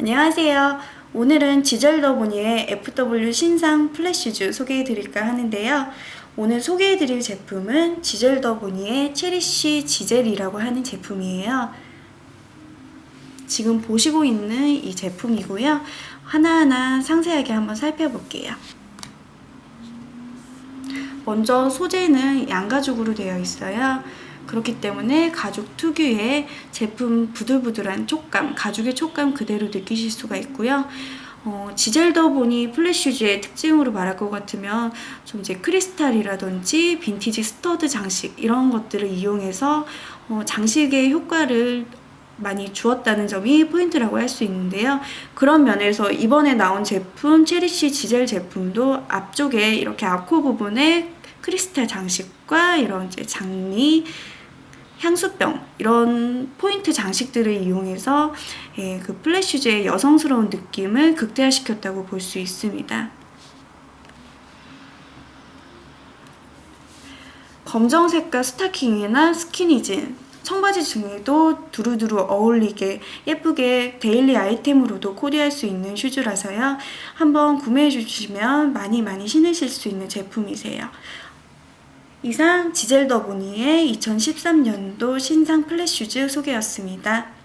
안녕하세요. 오늘은 지젤더보니의 FW 신상 플랫슈즈 소개해 드릴까 하는데요. 오늘 소개해 드릴 제품은 지젤더보니의 체리쉬 지젤이라고 하는 제품이에요. 지금 보시고 있는 이 제품이고요. 하나하나 상세하게 한번 살펴볼게요. 먼저 소재는 양가죽으로 되어 있어요. 그렇기 때문에 가죽 특유의 제품 부들부들한 촉감, 가죽의 촉감 그대로 느끼실 수가 있고요. 어, 지젤더 보니 플랫슈즈의 특징으로 말할 것 같으면 좀 이제 크리스탈이라든지 빈티지 스터드 장식 이런 것들을 이용해서 어, 장식의 효과를 많이 주었다는 점이 포인트라고 할 수 있는데요. 그런 면에서 이번에 나온 제품 체리쉬 지젤 제품도 앞쪽에 이렇게 앞코 부분에 크리스탈 장식과 이런 이제 장미, 향수병 이런 포인트 장식들을 이용해서 예, 그 플랫슈즈의 여성스러운 느낌을 극대화시켰다고 볼 수 있습니다. 검정색과 스타킹이나 스키니진, 청바지 등에도 두루두루 어울리게 예쁘게 데일리 아이템으로도 코디할 수 있는 슈즈라서요. 한번 구매해 주시면 많이 많이 신으실 수 있는 제품이세요. 이상 지젤더보니의 2013년도 신상 플랫 슈즈 소개였습니다.